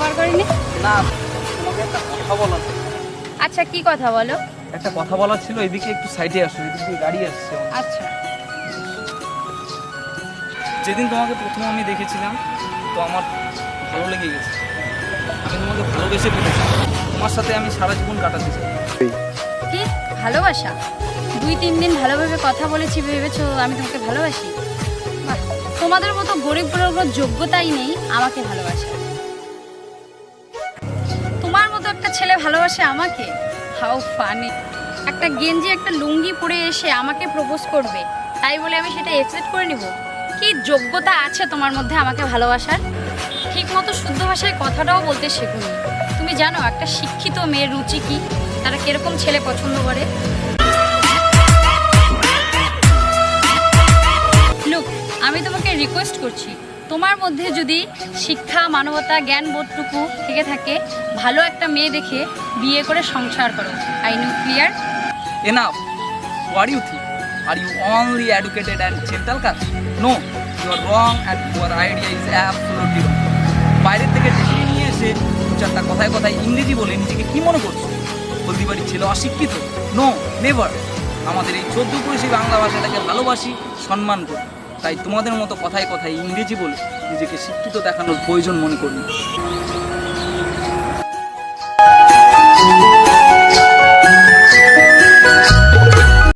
বার করেনি না তোমাকে একটা কথা বলার আচ্ছা কি কথা বলো? একটা কথা বলার ছিল এদিকে একটু সাইডে আসো এদিকে গাড়ি আসছে আচ্ছা। যেদিন তোমাকে প্রথম আমি দেখেছিলাম তো আমার ভালো লেগে গেছে। আমি তোমাকে ভালোবেসে ফেলেছি। তোমার সাথে আমি সারা জীবন কাটাতে চাই। কি? ভালোবাসা? দুই তিন দিন ভালোভাবে কথা বলেছি ভেবেছো আমি তোমাকে ভালোবাসি? বাহ। তোমাদের মতো গরিবগুলোর কোনো যোগ্যতাই নেই, আমাকে ভালোবাসে। তোমার মতো একটা ছেলে ভালোবাসে আমাকে? How funny. একটা গেঞ্জি, একটা লুঙ্গি পরে এসে আমাকে প্রপোজ করবে, তাই বলে আমি সেটা অ্যাকসেপ্ট করে নিব? কি যোগ্যতা আছে তোমার মধ্যে আমাকে ভালোবাসার? ঠিক মতো শুদ্ধ ভাষায় কথাটাও বলতে শেখুনি। তুমি জানো, একটা শিক্ষিত মেয়ের রুচি কি? তারা কীরকম ছেলে পছন্দ করে? রিকোয়েস্ট করছি। তোমার মধ্যে যদি শিক্ষা, মানবতা, জ্ঞান বোধটুকু থেকে থাকে, ভালো একটা মেয়ে দেখে বিয়ে করে সংসার করো। I knew clear enough what you think are you only educated and gentle কাজ no you are wrong and your idea is absolutely wrong বাইরের থেকে ডেকে নিয়ে এসে দু চারটা কথায় কথায় ইংরেজি বলে নিজেকে কী মনে করছ? হলদিবাড়ির ছেলে অশিক্ষিত? নো নেভার আমাদের এই চোদ্দ পুরুষই বাংলা ভাষাটাকে ভালোবাসি, সম্মান করি। তাই তোমাদের মতো কথায় কথায় ইংরেজি বলে নিজেকে শিক্ষিত দেখানোর প্রয়োজন মনে করি।